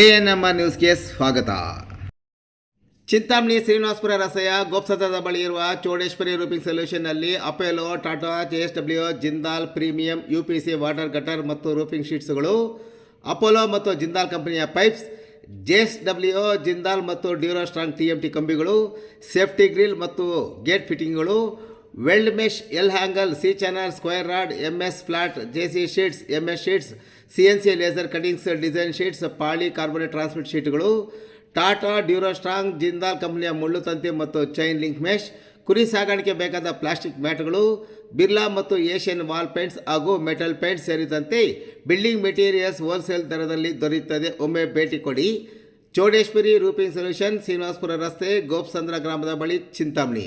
A N M R ನ್ಯೂಸ್ಗೆ ಸ್ವಾಗತ. ಚಿಂತಾಮಣಿ ಶ್ರೀನಿವಾಸಪುರ ರಸ್ತೆಯ ಗೋಪ್ಸತ್ರದ ಬಳಿ ಇರುವ Chowdeshwari roofing ಸೊಲ್ಯೂಷನ್ನಲ್ಲಿ Apollo, Tata, J S W, Jindal premium, U P C, water gutter ಮತ್ತು ರೂಪಿಂಗ್ ಶೀಟ್ಸ್ಗಳು, ಅಪೋಲೋ ಮತ್ತು ಜಿಂದಾಲ್ ಕಂಪನಿಯ pipes, J S W, Jindal ಮತ್ತು duro strong T M T ಕಂಬಿಗಳು, safety grill ಮತ್ತು gate ಫಿಟ್ಟಿಂಗ್ಗಳು weld mesh, L angle, C channel, square rod M S flat J C sheets M S sheets, C N C laser cuttings, design sheets, polycarbonate transmit ಶೀಟ್ಗಳು, Tata, duro strong, Jindal, ಕಂಪ್ನಿಯ ಮುಳ್ಳು ತಂತಿ ಮತ್ತು chain link mesh, ಕುರಿ ಸಾಗಾಣಿಕೆ ಬೇಕಾದ plastic ಮ್ಯಾಟ್ಗಳು, ಬಿರ್ಲಾ ಮತ್ತು Asian wall paints ಹಾಗೂ ಮೆಟಲ್ ಪೇಂಟ್ಸ್ ಸೇರಿದಂತೆ ಬಿಲ್ಡಿಂಗ್ ಮೆಟೀರಿಯಲ್ಸ್ ಹೋಲ್ಸೇಲ್ ದರದಲ್ಲಿ ದೊರೆಯುತ್ತದೆ. ಒಮ್ಮೆ ಭೇಟಿ ಕೊಡಿ. ಚೌಡೇಶ್ವರಿ ರೂಪಿಂಗ್ ಸೊಲ್ಯೂಷನ್, ಶ್ರೀನಿವಾಸ್ಪುರ ರಸ್ತೆ, ಗೋಪ್ಸಂದ್ರ ಗ್ರಾಮದ ಬಳಿ, ಚಿಂತಾಮಣಿ.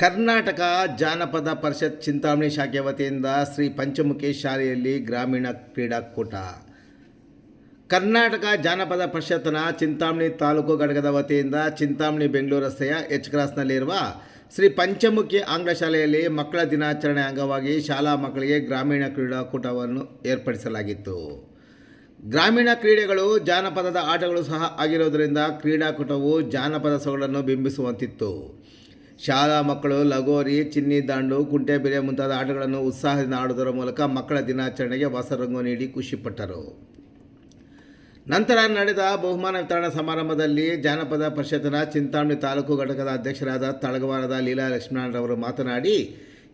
ಕರ್ನಾಟಕ ಜಾನಪದ ಪರಿಷತ್ ಚಿಂತಾಮಣಿ ಶಾಖೆ ವತಿಯಿಂದ ಶ್ರೀ ಪಂಚಮುಖಿ ಶಾಲೆಯಲ್ಲಿ ಗ್ರಾಮೀಣ ಕ್ರೀಡಾಕೂಟ. ಕರ್ನಾಟಕ ಜಾನಪದ ಪರಿಷತ್ನ ಚಿಂತಾಮಣಿ ತಾಲೂಕು ಘಟಕದ ವತಿಯಿಂದ ಚಿಂತಾಮಣಿ ಬೆಂಗಳೂರು ರಸ್ತೆಯ ಎಚ್ ಕ್ರಾಸ್ನಲ್ಲಿರುವ ಶ್ರೀ ಪಂಚಮುಖಿ ಆಂಗ್ಲ ಶಾಲೆಯಲ್ಲಿ ಮಕ್ಕಳ ದಿನಾಚರಣೆ ಅಂಗವಾಗಿ ಶಾಲಾ ಮಕ್ಕಳಿಗೆ ಗ್ರಾಮೀಣ ಕ್ರೀಡಾಕೂಟವನ್ನು ಏರ್ಪಡಿಸಲಾಗಿತ್ತು. ಗ್ರಾಮೀಣ ಕ್ರೀಡೆಗಳು ಜಾನಪದದ ಆಟಗಳು ಸಹ ಆಗಿರುವುದರಿಂದ ಕ್ರೀಡಾಕೂಟವು ಜಾನಪದ ಸೊಗಡನ್ನು ಬಿಂಬಿಸುವಂತಿತ್ತು. ಶಾಲಾ ಮಕ್ಕಳು, ಲಗೋರಿ, ಚಿನ್ನಿ, ದಾಂಡು ಕುಂಟೆಬಿರೆ ಮುಂತಾದ ಆಟಗಳನ್ನು ಉತ್ಸಾಹದಿಂದ ಆಡುವುದರ ಮೂಲಕ ಮಕ್ಕಳ ದಿನಾಚರಣೆಗೆ ಹೊಸ ರಂಗು ನೀಡಿ ಖುಷಿಪಟ್ಟರು. ನಂತರ ನಡೆದ ಬಹುಮಾನ ವಿತರಣಾ ಸಮಾರಂಭದಲ್ಲಿ ಜಾನಪದ ಪರಿಷತ್ತಿನ ಚಿಂತಾಮಣಿ ತಾಲೂಕು ಘಟಕದ ಅಧ್ಯಕ್ಷರಾದ ತಳಗವಾರದ ಲೀಲಾ ಲಕ್ಷ್ಮಣರವರು ಮಾತನಾಡಿ,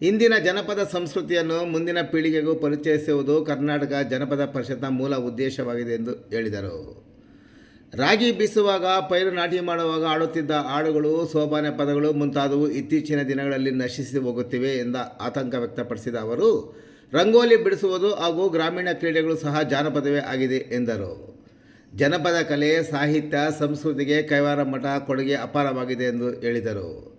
ಇಂದಿನ ಜನಪದ ಸಂಸ್ಕೃತಿಯನ್ನು ಮುಂದಿನ ಪೀಳಿಗೆಗೂ ಪರಿಚಯಿಸುವುದು ಕರ್ನಾಟಕ ಜನಪದ ಪರಿಷತ್ನ ಮೂಲ ಉದ್ದೇಶವಾಗಿದೆ ಎಂದು ಹೇಳಿದರು. ರಾಗಿ ಬೀಸುವಾಗ, ಪೈರು ನಾಟಿ ಮಾಡುವಾಗ ಆಡುತ್ತಿದ್ದ ಹಾಡುಗಳು ಸೋಬಾನೆ ಪದಗಳು ಮುಂತಾದವು ಇತ್ತೀಚಿನ ದಿನಗಳಲ್ಲಿ ನಶಿಸಿ ಹೋಗುತ್ತಿವೆ ಎಂದ ಆತಂಕ ವ್ಯಕ್ತಪಡಿಸಿದ ಅವರು, ರಂಗೋಲಿ ಬಿಡಿಸುವುದು ಹಾಗೂ ಗ್ರಾಮೀಣ ಕ್ರೀಡೆಗಳು ಸಹ ಜಾನಪದವೇ ಆಗಿದೆ ಎಂದರು. ಜನಪದ ಕಲೆ, ಸಾಹಿತ್ಯ, ಸಂಸ್ಕೃತಿಗೆ ಕೈವಾರ ಮಠ ಕೊಡುಗೆ ಅಪಾರವಾಗಿದೆ ಎಂದು ಹೇಳಿದರು.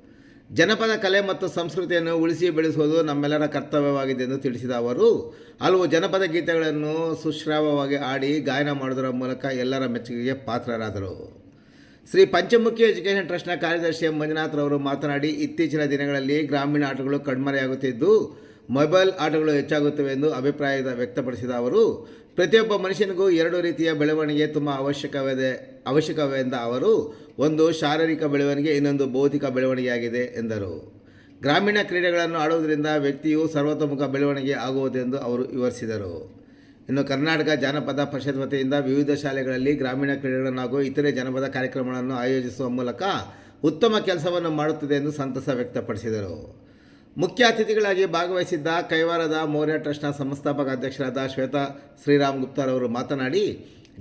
ಜನಪದ ಕಲೆ ಮತ್ತು ಸಂಸ್ಕೃತಿಯನ್ನು ಉಳಿಸಿ ಬೆಳೆಸುವುದು ನಮ್ಮೆಲ್ಲರ ಕರ್ತವ್ಯವಾಗಿದೆ ಎಂದು ತಿಳಿಸಿದ ಅವರು, ಹಲವು ಜನಪದ ಗೀತೆಗಳನ್ನು ಸುಶ್ರಾವವಾಗಿ ಆಡಿ ಗಾಯನ ಮಾಡುವುದರ ಮೂಲಕ ಎಲ್ಲರ ಮೆಚ್ಚುಗೆಗೆ ಪಾತ್ರರಾದರು. ಶ್ರೀ ಪಂಚಮುಖಿ ಎಜುಕೇಷನ್ ಟ್ರಸ್ಟ್ನ ಕಾರ್ಯದರ್ಶಿ ಎಂ. ಮಂಜುನಾಥ್ರವರು ಮಾತನಾಡಿ, ಇತ್ತೀಚಿನ ದಿನಗಳಲ್ಲಿ ಗ್ರಾಮೀಣ ಆಟಗಳು ಕಣ್ಮರೆಯಾಗುತ್ತಿದ್ದು, ಮೊಬೈಲ್ ಆಟಗಳು ಹೆಚ್ಚಾಗುತ್ತವೆ ಎಂದು ಅಭಿಪ್ರಾಯ ವ್ಯಕ್ತಪಡಿಸಿದ ಅವರು ಪ್ರತಿಯೊಬ್ಬ ಮನುಷ್ಯನಿಗೂ ಎರಡು ರೀತಿಯ ಬೆಳವಣಿಗೆ ತುಂಬ ಅವಶ್ಯಕವಿದೆ ಅವಶ್ಯಕವೆಂದ ಅವರು, ಒಂದು ಶಾರೀರಿಕ ಬೆಳವಣಿಗೆ, ಇನ್ನೊಂದು ಭೌತಿಕ ಬೆಳವಣಿಗೆಯಾಗಿದೆ ಎಂದರು. ಗ್ರಾಮೀಣ ಕ್ರೀಡೆಗಳನ್ನು ಆಡುವುದರಿಂದ ವ್ಯಕ್ತಿಯು ಸರ್ವತೋಮುಖ ಬೆಳವಣಿಗೆ ಆಗುವುದೆಂದು ಅವರು ವಿವರಿಸಿದರು. ಇನ್ನು ಕರ್ನಾಟಕ ಜಾನಪದ ಪರಿಷತ್ ವತಿಯಿಂದ ವಿವಿಧ ಶಾಲೆಗಳಲ್ಲಿ ಗ್ರಾಮೀಣ ಕ್ರೀಡೆಗಳನ್ನು ಹಾಗೂ ಇತರೆ ಜನಪದ ಕಾರ್ಯಕ್ರಮಗಳನ್ನು ಆಯೋಜಿಸುವ ಮೂಲಕ ಉತ್ತಮ ಕೆಲಸವನ್ನು ಮಾಡುತ್ತಿದೆ ಎಂದು ಸಂತಸ ವ್ಯಕ್ತಪಡಿಸಿದರು. ಮುಖ್ಯ ಅತಿಥಿಗಳಾಗಿ ಭಾಗವಹಿಸಿದ್ದ ಕೈವಾರದ ಮೌರ್ಯ ಟ್ರಸ್ಟ್ನ ಸಂಸ್ಥಾಪಕ ಅಧ್ಯಕ್ಷರಾದ ಶ್ವೇತಾ ಶ್ರೀರಾಮ್ ಗುಪ್ತಾರವರು ಮಾತನಾಡಿ,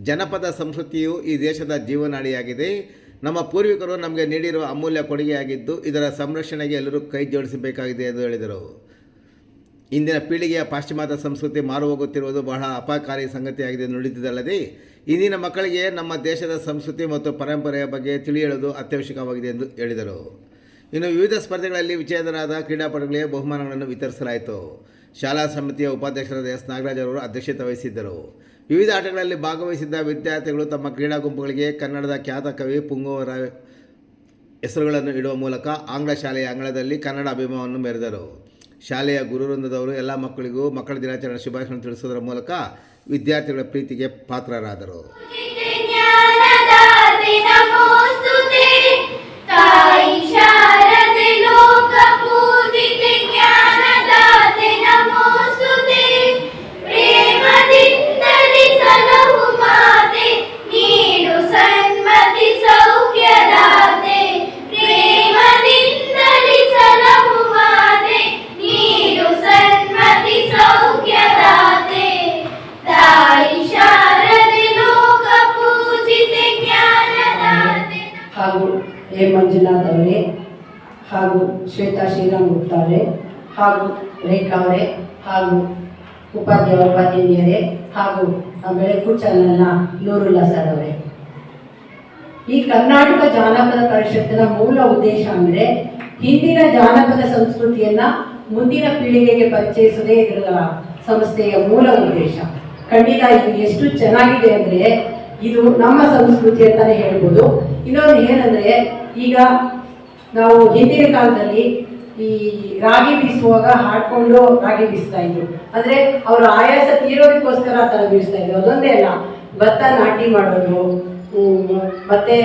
ಜನಪದ ಸಂಸ್ಕೃತಿಯು ಈ ದೇಶದ ಜೀವನಾಡಿಯಾಗಿದೆ. ನಮ್ಮ ಪೂರ್ವಿಕರು ನಮಗೆ ನೀಡಿರುವ ಅಮೂಲ್ಯ ಕೊಡುಗೆಯಾಗಿದ್ದು, ಇದರ ಸಂರಕ್ಷಣೆಗೆ ಎಲ್ಲರೂ ಕೈ ಜೋಡಿಸಬೇಕಾಗಿದೆ ಎಂದು ಹೇಳಿದರು. ಇಂದಿನ ಪೀಳಿಗೆಯ ಪಾಶ್ಚಿಮಾತ್ಯ ಸಂಸ್ಕೃತಿ ಮಾರು ಹೋಗುತ್ತಿರುವುದು ಬಹಳ ಅಪಾಯಕಾರಿ ಸಂಗತಿಯಾಗಿದೆ ನುಡಿದಿದ್ದಲ್ಲದೆ, ಇಂದಿನ ಮಕ್ಕಳಿಗೆ ನಮ್ಮ ದೇಶದ ಸಂಸ್ಕೃತಿ ಮತ್ತು ಪರಂಪರೆಯ ಬಗ್ಗೆ ತಿಳಿಯಲು ಅತ್ಯವಶ್ಯಕವಾಗಿದೆ ಎಂದು ಹೇಳಿದರು. ಇನ್ನು ವಿವಿಧ ಸ್ಪರ್ಧೆಗಳಲ್ಲಿ ವಿಜೇತರಾದ ಕ್ರೀಡಾಪಟುಗಳಿಗೆ ಬಹುಮಾನಗಳನ್ನು ವಿತರಿಸಲಾಯಿತು. ಶಾಲಾ ಸಮಿತಿಯ ಉಪಾಧ್ಯಕ್ಷರಾದ ಎಸ್. ನಾಗರಾಜ್ ಅವರು ಅಧ್ಯಕ್ಷತೆ ವಹಿಸಿದ್ದರು. ವಿವಿಧ ಆಟಗಳಲ್ಲಿ ಭಾಗವಹಿಸಿದ್ದ ವಿದ್ಯಾರ್ಥಿಗಳು ತಮ್ಮ ಕ್ರೀಡಾ ಗುಂಪುಗಳಿಗೆ ಕನ್ನಡದ ಖ್ಯಾತ ಕವಿ ಪುಂಗುವರ ಹೆಸರುಗಳನ್ನು ಇಡುವ ಮೂಲಕ ಆಂಗ್ಲ ಶಾಲೆಯ ಅಂಗಳದಲ್ಲಿ ಕನ್ನಡ ಅಭಿಮಾನವನ್ನು ಮೆರೆದರು. ಶಾಲೆಯ ಗುರುವೃಂದದವರು ಎಲ್ಲ ಮಕ್ಕಳಿಗೂ ಮಕ್ಕಳ ದಿನಾಚರಣೆ ಶುಭಾಶಯ ತಿಳಿಸುವುದರ ಮೂಲಕ ವಿದ್ಯಾರ್ಥಿಗಳ ಪ್ರೀತಿಗೆ ಪಾತ್ರರಾದರು. ಅವರೇ ಹಾಗೂ ರೇಖಾ ಅವರೇ ಹಾಗೂ ಉಪಾಧ್ಯಾಯ ಉಪಾಧ್ಯಾಯರೇ ಹಾಗೂ ಬೆಳಕು ಚಾನಲ್ನ ನೂರುಲ್ಲಾ ಸರ್ ಅವರೇ ಈ ಕರ್ನಾಟಕ ಜಾನಪದ ಪರಿಷತ್ತಿನ ಮೂಲ ಉದ್ದೇಶ ಅಂದ್ರೆ ಹಿಂದಿನ ಜಾನಪದ ಸಂಸ್ಕೃತಿಯನ್ನ ಮುಂದಿನ ಪೀಳಿಗೆಗೆ ಪರಿಚಯಿಸೋದೇ ಇದರ ಸಂಸ್ಥೆಯ ಮೂಲ ಉದ್ದೇಶ. ಖಂಡಿತ ಇದು ಎಷ್ಟು ಚೆನ್ನಾಗಿದೆ ಅಂದ್ರೆ ಇದು ನಮ್ಮ ಸಂಸ್ಕೃತಿ ಅಂತಾನೆ ಹೇಳ್ಬೋದು. ಇನ್ನೊಂದು ಏನಂದ್ರೆ ಈಗ ನಾವು ಹಿಂದಿನ ಕಾಲದಲ್ಲಿ ಈ ರಾಗಿ ಬೀಸುವಾಗ ಹಾಡ್ಕೊಂಡು ರಾಗಿ ಬೀಸ್ತಾ ಇದ್ರು. ಅಂದ್ರೆ ಅವ್ರ ಆಯಾಸ ತೀರೋದಕ್ಕೋಸ್ಕರ ಆ ಥರ ಬೀಸ್ತಾ ಇದ್ರು. ಅದೊಂದೇ ಅಲ್ಲ, ಭತ್ತ ನಾಟಿ ಮಾಡೋದು ಮತ್ತೆ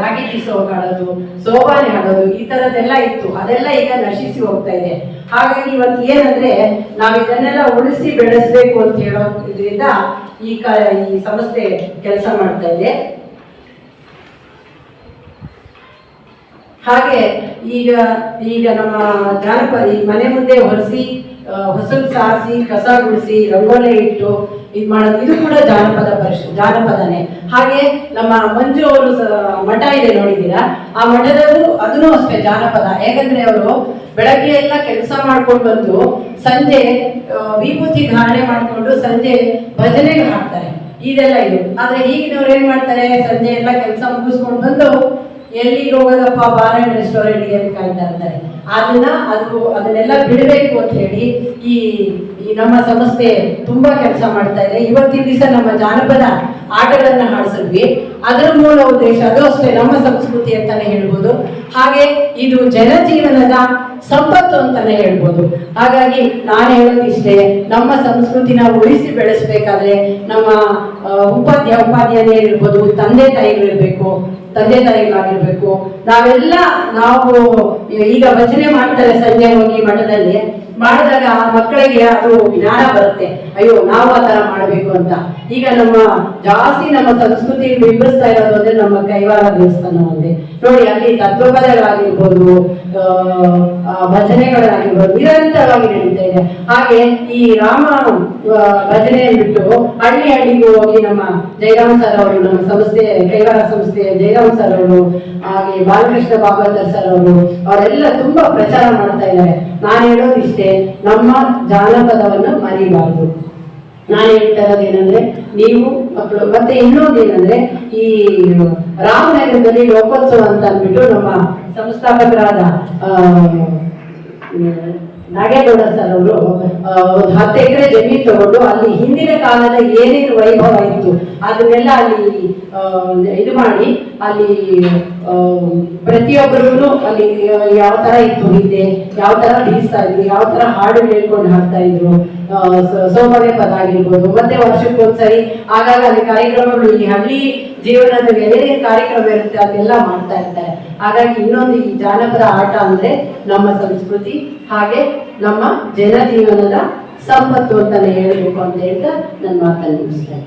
ರಾಗಿ ಬೀಸುವಾಗ ಹಾಡೋದು, ಸೋಬಾನೆ ಹಾಡೋದು, ಈ ಥರದ್ದೆಲ್ಲ ಇತ್ತು. ಅದೆಲ್ಲ ಈಗ ನಶಿಸಿ ಹೋಗ್ತಾ ಇದೆ. ಹಾಗಾಗಿ ಇವತ್ತು ಏನಂದ್ರೆ ನಾವು ಇದನ್ನೆಲ್ಲ ಉಳಿಸಿ ಬೆಳೆಸಬೇಕು ಅಂತ ಹೇಳೋದ್ರಿಂದ ಈ ಕ, ಈ ಸಂಸ್ಥೆ ಕೆಲಸ ಮಾಡ್ತಾ ಇದೆ. ಹಾಗೆ ಈಗ ಈಗ ನಮ್ಮ ಜಾನಪದ ಈ ಮನೆ ಮುಂದೆ ಹೊರಸಿ ಹೊಸಲು ಸಾರಿಸಿ, ಕಸ ಗುಡಿಸಿ, ರಂಗೋಲಿ ಇಟ್ಟು ಇದು ಮಾಡೋದು, ಇದು ಕೂಡ ಜಾನಪದ ಪರಿಶ್ ಜಾನಪದನೇ. ಹಾಗೆ ನಮ್ಮ ಮಂಜು ಅವರು ಮಠ ಇದೆ ನೋಡಿದ್ದೀರಾ? ಆ ಮಠದವರು ಅದನ್ನು ಅಷ್ಟೇ ಜಾನಪದ. ಯಾಕಂದ್ರೆ ಅವರು ಬೆಳಗ್ಗೆ ಎಲ್ಲ ಕೆಲಸ ಮಾಡ್ಕೊಂಡು ಬಂದು ಸಂಜೆ ವಿಭೂತಿ ಧಾರಣೆ ಮಾಡ್ಕೊಂಡು ಸಂಜೆ ಭಜನೆಗೆ ಹಾಕ್ತಾರೆ. ಇದೆಲ್ಲ ಇದು. ಆದ್ರೆ ಈಗಿನವ್ರು ಏನ್ ಮಾಡ್ತಾರೆ? ಸಂಜೆ ಎಲ್ಲ ಕೆಲಸ ಮುಗಿಸ್ಕೊಂಡು ಬಂದು ಎಲ್ಲಿಗೆ ಹೋಗೋದಪ್ಪ ಬಾರ್ ಅಂಡ್ ರೆಸ್ಟೋರೆಂಟ್ಗೆ ಅಂತ ಕಾಯ್ತಾ ಇರ್ತಾರೆ. ಅದನ್ನ ಅದು ಅದನ್ನೆಲ್ಲ ಬಿಡಬೇಕು ಅಂತ ಹೇಳಿ ಈ ಈ ನಮ್ಮ ಸಂಸ್ಥೆ ತುಂಬಾ ಕೆಲಸ ಮಾಡ್ತಾ ಇದೆ. ಇವತ್ತಿನ ದಿವಸ ನಮ್ಮ ಜಾನಪದ ಆಟಗಳನ್ನ ಹಾಡಿಸಿದ್ವಿ. ಅದರ ಮೂಲ ಉದ್ದೇಶ ಅದು ಅಷ್ಟೇ, ನಮ್ಮ ಸಂಸ್ಕೃತಿ ಅಂತಾನೆ ಹೇಳ್ಬೋದು. ಹಾಗೆ ಇದು ಜನಜೀವನದ ಸಂಪತ್ತು ಅಂತಾನೆ ಹೇಳ್ಬೋದು. ಹಾಗಾಗಿ ನಾನು ಹೇಳೋದಿಷ್ಟೇ ನಮ್ಮ ಸಂಸ್ಕೃತಿನ ಉಳಿಸಿ ಬೆಳೆಸ್ಬೇಕಾದ್ರೆ ನಮ್ಮ ಉಪಾಧ್ಯಾಯ ಉಪಾಧ್ಯ, ಉಪಾಧ್ಯಾಯನೇ ಇರ್ಬೋದು, ತಂದೆ ತಾಯಿಗಳಿರ್ಬೇಕು ತಂದೆ ತಾಯಿಗಳಾಗಿರ್ಬೇಕು ನಾವೆಲ್ಲ ನಾವು ಈಗ ಭಜನೆ ಮಾಡ್ತಾರೆ ಸಂಜೆ ಹೋಗಿ ಮಠದಲ್ಲಿ. ಮಾಡಿದಾಗ ಆ ಮಕ್ಕಳಿಗೆ ಅದು ಜ್ಞಾನ ಬರುತ್ತೆ. ಅಯ್ಯೋ, ನಾವು ಆ ತರ ಮಾಡ್ಬೇಕು ಅಂತ. ಈಗ ನಮ್ಮ ಜಾಸ್ತಿ ನಮ್ಮ ಸಂಸ್ಕೃತಿ ಬಿಂಬಿಸ್ತಾ ಇರೋದು ಅಂದ್ರೆ ನಮ್ಮ ಕೈವಾರ ದೇವಸ್ಥಾನ ಒಂದೇ. ನೋಡಿ, ಅಲ್ಲಿ ತತ್ವಪದಗಳಾಗಿರ್ಬೋದು ಭಜನೆಗಳಾಗಿರ್ಬೋದು, ನಿರಂತರವಾಗಿ ನಡೀತಾ ಇದೆ. ಹಾಗೆ ಈ ರಾಮ ಭಜನೆ ಬಿಟ್ಟು ಹಳ್ಳಿ ಹಳ್ಳಿಗೆ ಹೋಗಿ ನಮ್ಮ ಜಯರಾಮ್ ಸರ್ ಅವರು, ನಮ್ಮ ಸಂಸ್ಥೆ ಕೈವಾರ ಸಂಸ್ಥೆಯ ಜಯರಾಮ್ ಸರ್ ಅವರು, ಹಾಗೆ ಬಾಲಕೃಷ್ಣ ಬಾಬಾದರ್ ಸರ್ ಅವರು, ಅವರೆಲ್ಲ ತುಂಬಾ ಪ್ರಚಾರ ಮಾಡ್ತಾ ಇದ್ದಾರೆ. ನಾನು ಹೇಳೋದು ಇಷ್ಟೇ, ನಮ್ಮ ಜಾನಪದವನ್ನು ಮರಿಬಾರ್ದು. ನಾನು ಹೇಳ್ತಾ ಏನಂದ್ರೆ, ನೀವು ಮಕ್ಕಳು, ಮತ್ತೆ ಇನ್ನೊಂದು ಏನಂದ್ರೆ, ಈ ರಾಮನಗರದಲ್ಲಿ ಲೋಕೋತ್ಸವ ಅಂತ ಅಂದ್ಬಿಟ್ಟು ನಮ್ಮ ಸಂಸ್ಥಾಪಕರಾದ ನಾಗೇಗೌಡ ಸರ್ ಅವರು ಒಂದು ಹತ್ತು ಎಕರೆ ಜಮೀನು ತಗೊಂಡು ಅಲ್ಲಿ ಹಿಂದಿನ ಕಾಲದ ಏನೇನು ವೈಭವ ಇತ್ತು, ಅದನ್ನೆಲ್ಲ ಅಲ್ಲಿ ಇದು ಮಾಡಿ ಅಲ್ಲಿ ಆ, ಪ್ರತಿಯೊಬ್ಬರಿಗೂ ಅಲ್ಲಿ ಯಾವ ತರ ಇತ್ತು ಹಿಂದೆ ಯಾವ ತರ ಬೀಸ್ತಾ ಇದ್ರು ಯಾವ ತರ ಹಾಡು ಹೇಳ್ಕೊಂಡು ಹಾಕ್ತಾ ಇದ್ರು ಸೋಮನೆ ಪದ ಆಗಿರ್ಬೋದು ಮತ್ತೆ ವರ್ಷಕ್ಕೊಂದ್ಸರಿ ಆಗಾಗ ಅಲ್ಲಿ ಕಾರ್ಯಕ್ರಮಗಳು ಈ ಹಳ್ಳಿ ಜೀವನದಲ್ಲಿ ಏನೇನು ಕಾರ್ಯಕ್ರಮ ಇರುತ್ತೆ ಅದೆಲ್ಲ ಮಾಡ್ತಾ ಇರ್ತಾರೆ. ಹಾಗಾಗಿ ಇನ್ನೊಂದು ಈ ಜಾನಪದ ಆಟ ಅಂದ್ರೆ ನಮ್ಮ ಸಂಸ್ಕೃತಿ ಹಾಗೆ ನಮ್ಮ ಜನಜೀವನದ ಸಂಪತ್ತು ಅಂತಾನೆ ಹೇಳಬೇಕು ಅಂತ ಹೇಳ್ತಾ ನನ್ನ ಮಾತನ್ನು ಮುಗಿಸ್ತಾ